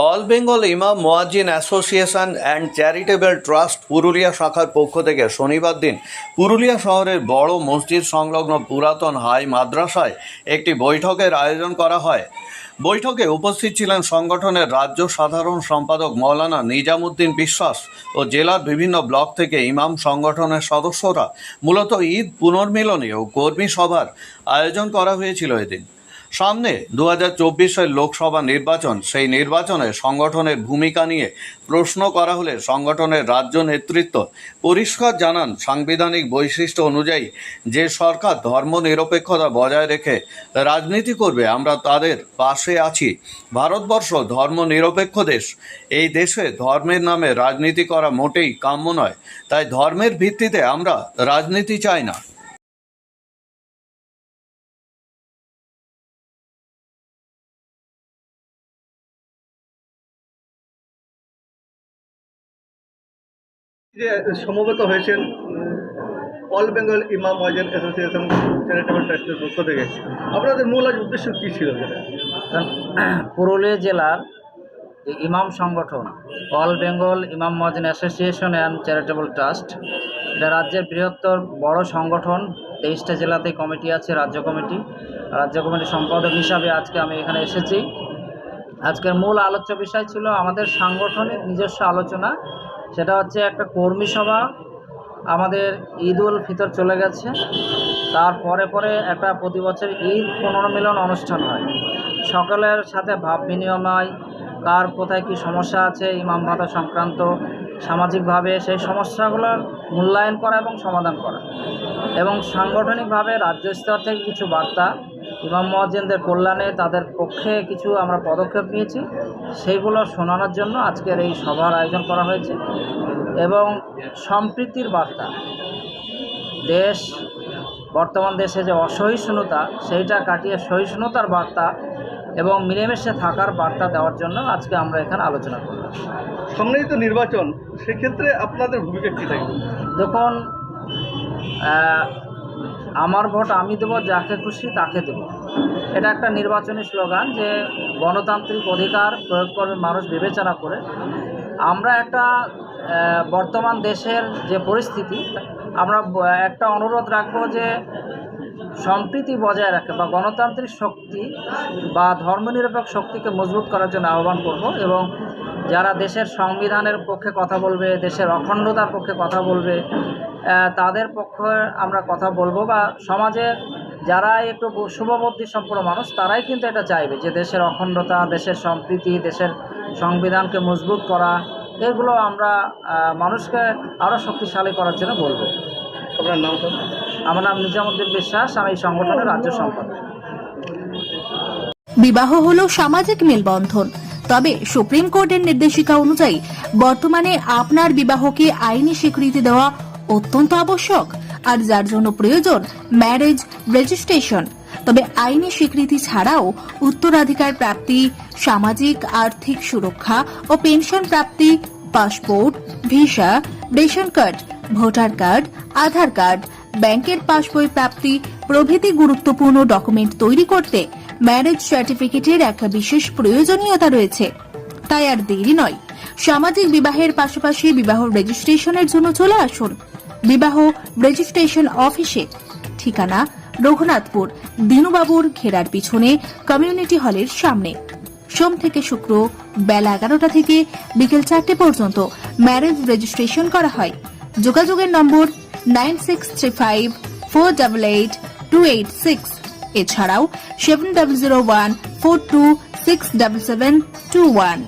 All Bengal Imam Muazzin association and charitable trust Purulia শাখার পক্ষ থেকে শনিবার দিন পুরুলিয়া শহরের বড় মসজিদ সংলগ্ন পুরাতন হাই মাদ্রাসায় একটি বৈঠকের আয়োজন করা হয়। বৈঠকে উপস্থিত ছিলেন সংগঠনের রাজ্য সাধারণ সম্পাদক মৌলানা নিজামুদ্দিন বিশ্বাস ও জেলার বিভিন্ন ব্লক থেকে ইমাম সংগঠনের সদস্যরা। মূলত ঈদ পুনর্মিলনী ও কর্মী সভার আয়োজন করা হয়েছিল এদিন। সামনে দু হাজার লোকসভা নির্বাচন, সেই নির্বাচনে সংগঠনের ভূমিকা নিয়ে প্রশ্ন করা হলে সংগঠনের রাজ্য নেতৃত্ব পরিষ্কার জানান সাংবিধানিক বৈশিষ্ট্য অনুযায়ী যে সরকার ধর্মনিরপেক্ষতা বজায় রেখে রাজনীতি করবে, আমরা তাদের পাশে আছি। ভারতবর্ষ ধর্মনিরপেক্ষ দেশ। এই দেশে ধর্মের নামে রাজনীতি করা মোটেই কাম্য নয়, তাই ধর্মের ভিত্তিতে আমরা রাজনীতি চাই না। যে সমবেত হয়েছেন অল বেঙ্গল ইমাম ওয়াজেন অ্যাসোসিয়েশন চ্যারিটেবল ট্রাস্টের পক্ষ থেকে। আপনাদের মূল আজ উদ্দেশ্য কী ছিল? পুরুলিয়া জেলার যে ইমাম সংগঠন all Bengal Imam Mahajan association and charitable trust এটা রাজ্যের বৃহত্তর বড় সংগঠন, তেইশটা জেলাতে কমিটি আছে, রাজ্য কমিটি। রাজ্য কমিটির সম্পাদক হিসাবে আজকে আমি এখানে এসেছি। আজকের মূল আলোচ্য বিষয় ছিল আমাদের সাংগঠনিক নিজস্ব আলোচনা। সেটা হচ্ছে একটা কর্মী সভা। আমাদের ঈদ উল ফিতর চলে গেছে। তারপরে পরে একটা প্রতি বছর ঈদ পুনর্মিলন অনুষ্ঠান হয়। সকলের সাথে ভাব বিনিময়, কার কোথায় কী সমস্যা আছে, ইমাম ভাতা সংক্রান্ত, সামাজিকভাবে সেই সমস্যাগুলোর মূল্যায়ন করা এবং সমাধান করা। এবং সাংগঠনিকভাবে রাজ্য স্তর থেকে কিছু বার্তা ইমাম মহাজেনদের কল্যাণে তাদের পক্ষে কিছু আমরা পদক্ষেপ নিয়েছি। সেইগুলো শোনানোর জন্য আজকের এই সভার আয়োজন করা হয়েছে এবং সম্প্রীতির বার্তা। দেশ বর্তমান দেশে যে অসহিষ্ণুতা সেইটা কাটিয়ে সহিষ্ণুতার বার্তা এবং মিলেমিশে থাকার বার্তা দেওয়ার জন্য আজকে আমরা এখানে আলোচনা করলাম সামনেই তো নির্বাচন সেক্ষেত্রে আপনাদের ভূমিকা কী থাকবে? দেখুন আমার ভোট আমি দেব, যাকে খুশি তাকে দেব। এটা একটা নির্বাচনী স্লোগান যে গণতান্ত্রিক অধিকার প্রয়োগ করবে মানুষ বিবেচনা করে। আমরা একটা বর্তমান দেশের যে পরিস্থিতি, আমরা একটা অনুরোধ রাখব যে সম্প্রীতি বজায় রাখে বা গণতান্ত্রিক শক্তি বা ধর্মনিরপেক্ষ শক্তিকে মজবুত করার জন্য আহ্বান করব এবং যারা দেশের সংবিধানের পক্ষে কথা বলবে, দেশের অখণ্ডতার পক্ষে কথা বলবে তাদের পক্ষে আমরা কথা বলব বা সমাজে যারা একটু শুভবুদ্ধি সম্পন্ন মানুষ তারাই কিন্তু এটা চাইবে যে দেশের অখণ্ডতা দেশের সম্প্রীতি দেশের সংবিধানকে মজবুত করা এগুলো আমরা আহ, মানুষকে আরও শক্তিশালী করার জন্য বলব। আপনার নাম আমার নাম নিজামুদ্দিন বিশ্বাস আমি এই সংগঠনের রাজ্য সম্পাদক। বিবাহ হলো সামাজিক মেলবন্ধন। তবে সুপ্রিম কোর্টের নির্দেশিকা অনুযায়ী বর্তমানে আপনার বিবাহকে আইনি স্বীকৃতি দেওয়া অত্যন্ত আবশ্যক আর যার জন্য প্রয়োজন ম্যারেজ রেজিস্ট্রেশন তবে আইনি স্বীকৃতি ছাড়াও উত্তরাধিকার প্রাপ্তি, সামাজিক, আর্থিক সুরক্ষা ও পেনশন প্রাপ্তি, passport, visa, ration card, voter card, Aadhaar card, ব্যাংকের পাসবই প্রাপ্তি প্রভৃতি গুরুত্বপূর্ণ ডকুমেন্ট তৈরি করতে ম্যারেজ সার্টিফিকেটের একটা বিশেষ প্রয়োজনীয়তা রয়েছে। তাই আর দেরি নয়। সামাজিক বিবাহের পাশাপাশি বিবাহ রেজিস্ট্রেশনের জন্য চলে আসুন। বিবাহ রেজিস্ট্রেশন অফিসে। ঠিকানা রঘুনাথপুর, দিনুবাবুর ঘেরার পিছনে কমিউনিটি হলের সামনে। সোম থেকে শুক্র বেলা এগারোটা থেকে বিকেল চারটে পর্যন্ত ম্যারেজ রেজিস্ট্রেশন করা হয়। যোগাযোগের number nine six three five four double eight two eight six. এছাড়াও seven double zero one four two six double seven two one.